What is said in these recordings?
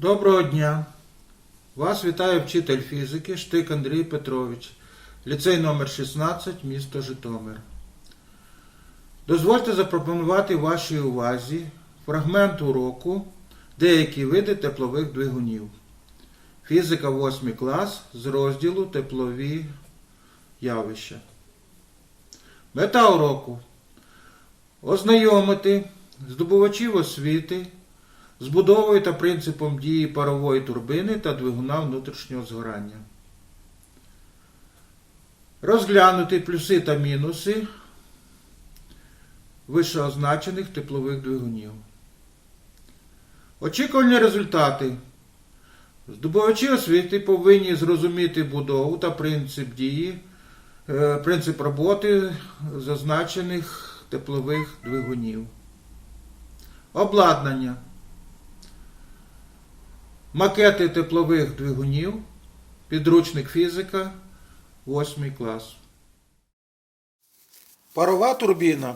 Доброго дня! Вас вітає вчитель фізики Штик Андрій Петрович, ліцей номер 16, місто Житомир. Дозвольте запропонувати вашій увазі фрагмент уроку Деякі види теплових двигунів. Фізика 8 клас з розділу Теплові явища. Мета уроку ознайомити здобувачів освіти з будовою та принципом дії парової турбини та двигуна внутрішнього згорання. Розглянути плюси та мінуси вищеозначених теплових двигунів. Очікувані результати. Здобувачі освіти повинні зрозуміти будову та принцип дії, е, принцип роботи зазначених теплових двигунів. Обладнання. Макети теплових двигунів. Підручник фізика. 8 клас. Парова турбіна.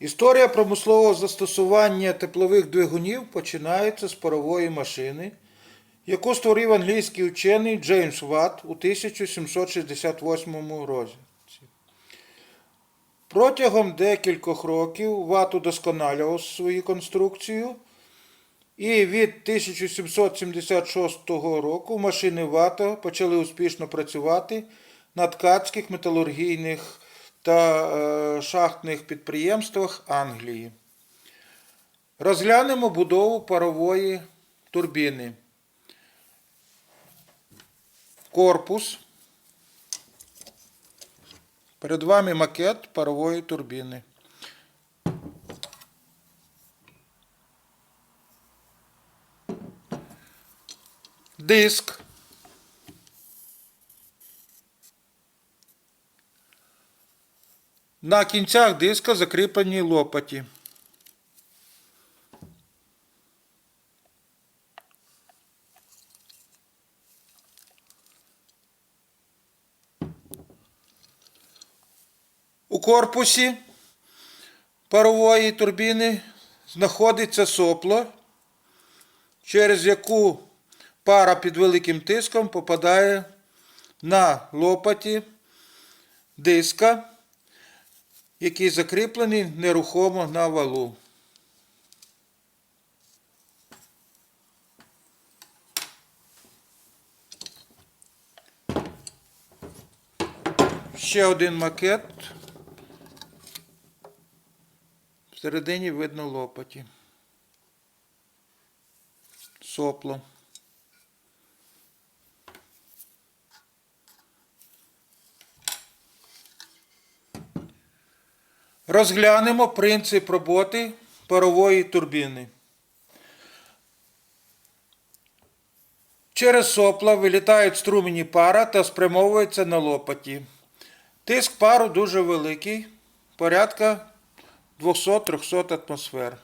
Історія промислового застосування теплових двигунів починається з парової машини, яку створив англійський учений Джеймс Ватт у 1768 році. Протягом декількох років Ватт удосконалював свою конструкцію, і від 1776 року машини Ватта почали успішно працювати на ткацьких, металургійних та е, шахтних підприємствах Англії. Розглянемо будову парової турбіни. Корпус. Перед вами макет парової турбіни. Диск. На кінцях диска закріплені лопаті. У корпусі парової турбіни знаходиться сопло, через яку пара під великим тиском попадає на лопаті диска, який закріплений нерухомо на валу. Ще один макет. Всередині видно лопаті. Сопло. Розглянемо принцип роботи парової турбіни. Через сопла вилітають струмені пара та спрямовуються на лопаті. Тиск пару дуже великий, порядка 200-300 атмосфер.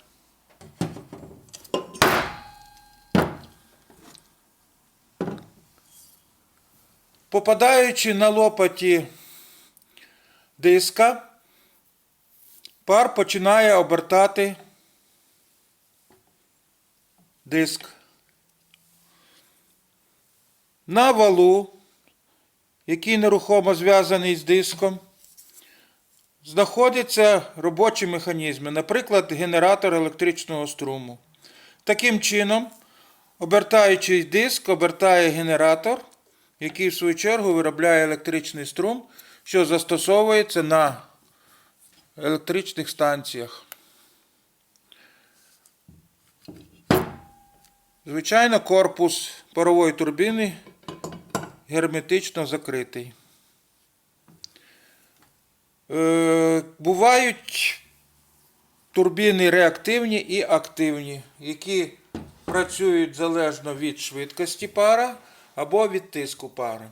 Попадаючи на лопаті диска, пар починає обертати диск. На валу, який нерухомо зв'язаний з диском, знаходяться робочі механізми, наприклад, генератор електричного струму. Таким чином, обертаючий диск, обертає генератор, який в свою чергу виробляє електричний струм, що застосовується на електричних станціях. Звичайно, корпус парової турбіни герметично закритий. Е, бувають турбіни реактивні і активні, які працюють залежно від швидкості пара або від тиску пари.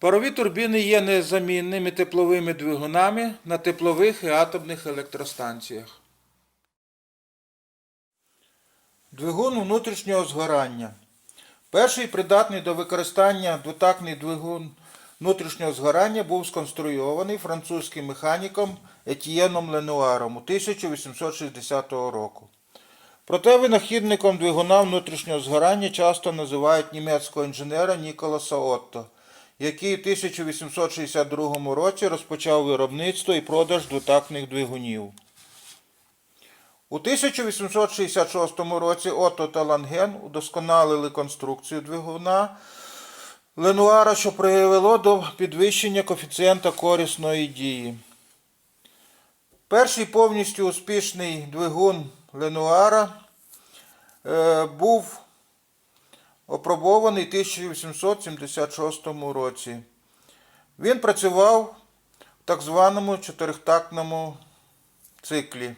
Парові турбіни є незамінними тепловими двигунами на теплових і атомних електростанціях. Двигун внутрішнього згорання. Перший придатний до використання двотактний двигун внутрішнього згорання був сконструйований французьким механіком Етьєном Ленуаром у 1860 року. Проте винахідником двигуна внутрішнього згорання часто називають німецького інженера Ніколаса Отто, який у 1862 році розпочав виробництво і продаж двотактних двигунів. У 1866 році Отто та Ланген удосконалили конструкцію двигуна Ленуара, що привело до підвищення коефіцієнта корисної дії. Перший повністю успішний двигун Ленуара е, був опробований у 1876 році. Він працював в так званому чотирихтактному циклі.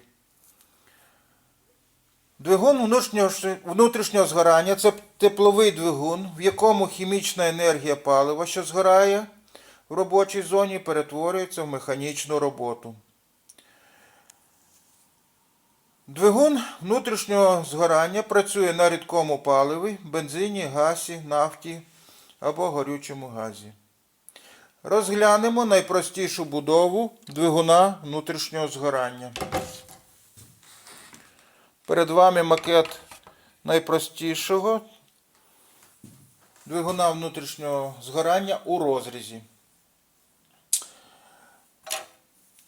Двигун внутрішнього, внутрішнього згорання це тепловий двигун, в якому хімічна енергія палива, що згорає в робочій зоні, перетворюється в механічну роботу. Двигун внутрішнього згорання працює на рідкому паливі, бензині, газі, нафті або горючому газі. Розглянемо найпростішу будову двигуна внутрішнього згорання. Перед вами макет найпростішого двигуна внутрішнього згорання у розрізі.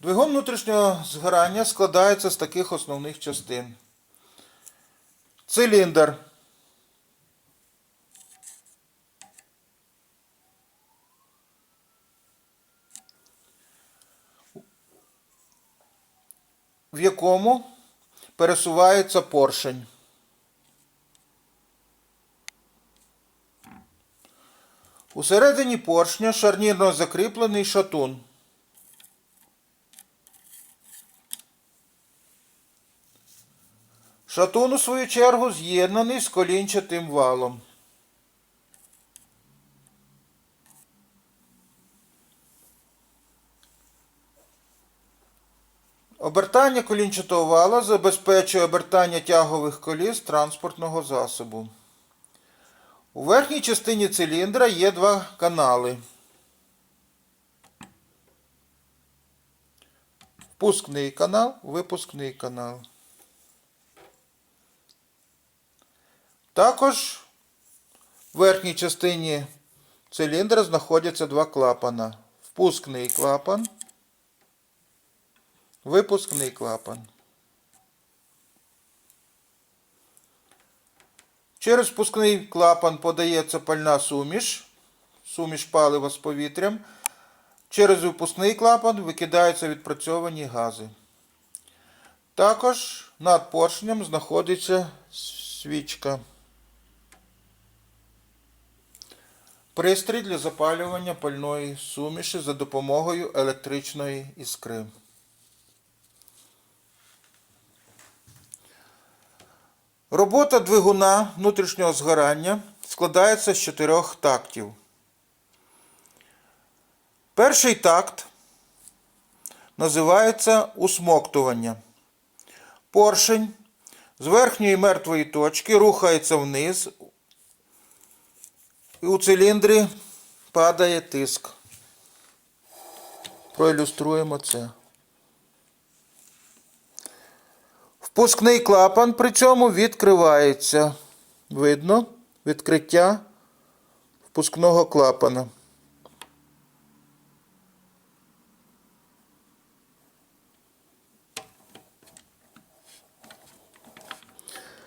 Двигун внутрішнього згорання складається з таких основних частин. Циліндр. В якому пересувається поршень. Усередині поршня шарнірно закріплений шатун. Шатун, у свою чергу, з'єднаний з колінчатим валом. Обертання колінчатого вала забезпечує обертання тягових коліс транспортного засобу. У верхній частині циліндра є два канали. Впускний канал, випускний канал. Також в верхній частині циліндра знаходяться два клапана. Впускний клапан, випускний клапан. Через впускний клапан подається пальна суміш, суміш палива з повітрям. Через випускний клапан викидаються відпрацьовані гази. Також над поршнем знаходиться свічка. Пристрій для запалювання пальної суміші за допомогою електричної іскри. Робота двигуна внутрішнього згорання складається з чотирьох тактів. Перший такт називається усмоктування. Поршень з верхньої мертвої точки рухається вниз і у циліндрі падає тиск. Проілюструємо це. Впускний клапан при цьому відкривається. Видно відкриття впускного клапана.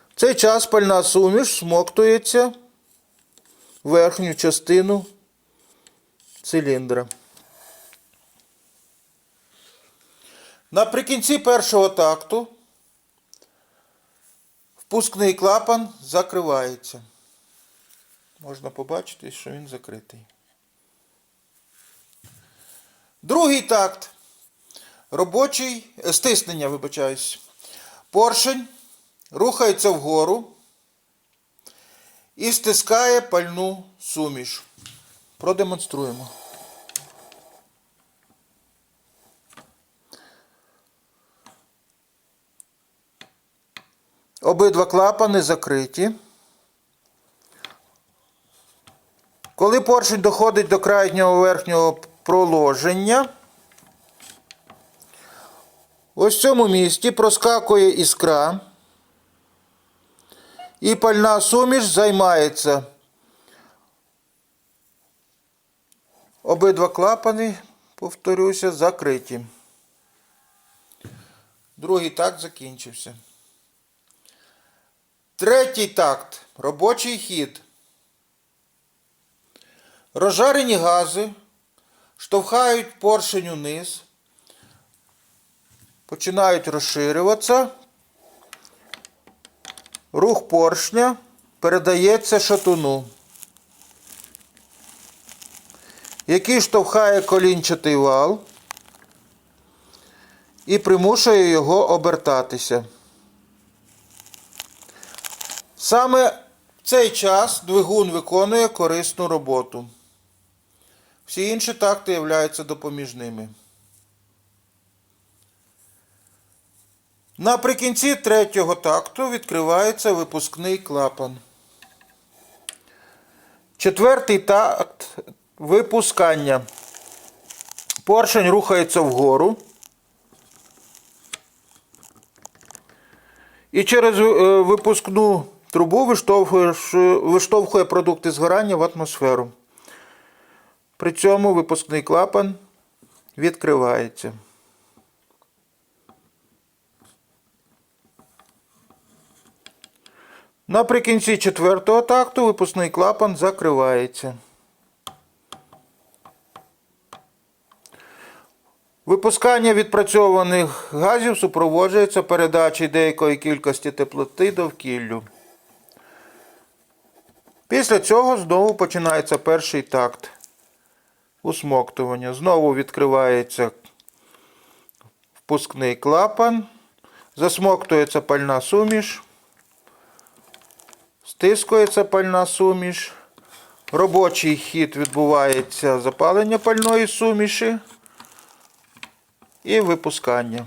В цей час пальна суміш смоктується верхню частину циліндра. Наприкінці першого такту впускний клапан закривається. Можна побачити, що він закритий. Другий такт. Робочий е, стиснення, вибачаюсь. Поршень рухається вгору і стискає пальну суміш. Продемонструємо. Обидва клапани закриті. Коли поршень доходить до крайнього верхнього проложення, ось в цьому місці проскакує іскра. І пальна суміш займається. Обидва клапани, повторюся, закриті. Другий такт закінчився. Третій такт. Робочий хід. Розжарені гази штовхають поршень униз, починають розширюватися. Рух поршня передається шатуну, який штовхає колінчатий вал і примушує його обертатися. Саме в цей час двигун виконує корисну роботу. Всі інші такти являються допоміжними. Наприкінці третього такту відкривається випускний клапан. Четвертий такт випускання. Поршень рухається вгору. І через е, випускну трубу виштовхує, виштовхує продукти згорання в атмосферу. При цьому випускний клапан відкривається. Наприкінці четвертого такту випускний клапан закривається. Випускання відпрацьованих газів супроводжується передачею деякої кількості теплоти довкіллю. Після цього знову починається перший такт усмоктування. Знову відкривається впускний клапан, засмоктується пальна суміш, стискується пальна суміш. Робочий хід відбувається запалення пальної суміші і випускання.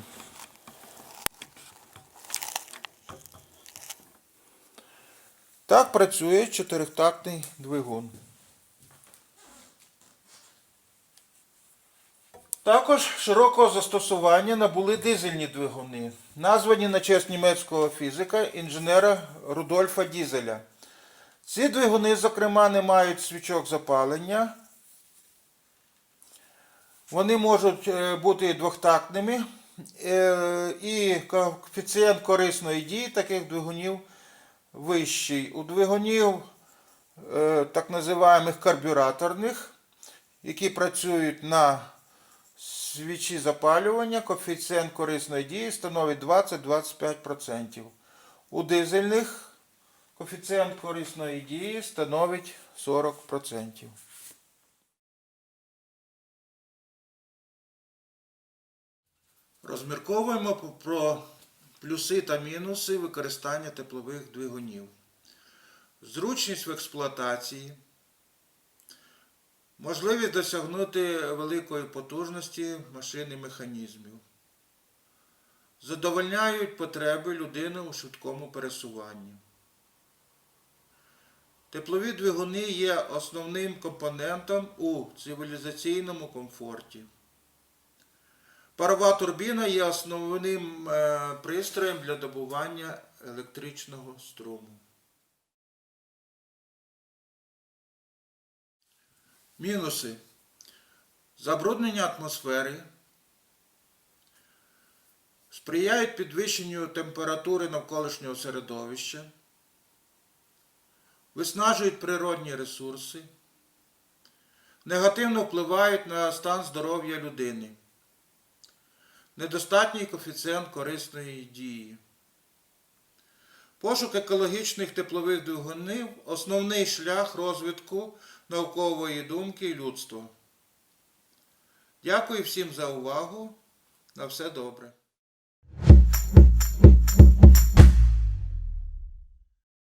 Так працює чотиритактний двигун. Також широкого застосування набули дизельні двигуни, названі на честь німецького фізика інженера Рудольфа Дізеля. Ці двигуни, зокрема, не мають свічок запалення. Вони можуть е, бути двохтактними, е, і коефіцієнт корисної дії таких двигунів вищий. У двигунів е, так називаємих карбюраторних, які працюють на свічі запалювання, коефіцієнт корисної дії становить 20-25%. У дизельних коефіцієнт корисної дії становить 40%. Розмірковуємо про плюси та мінуси використання теплових двигунів. Зручність в експлуатації. Можливість досягнути великої потужності машин і механізмів. Задовольняють потреби людини у швидкому пересуванні. Теплові двигуни є основним компонентом у цивілізаційному комфорті. Парова турбіна є основним е, пристроєм для добування електричного струму. Мінуси. Забруднення атмосфери. Сприяють підвищенню температури навколишнього середовища. Виснажують природні ресурси. Негативно впливають на стан здоров'я людини. Недостатній коефіцієнт корисної дії. Пошук екологічних теплових двигунів основний шлях розвитку наукової думки людства. Дякую всім за увагу. На все добре.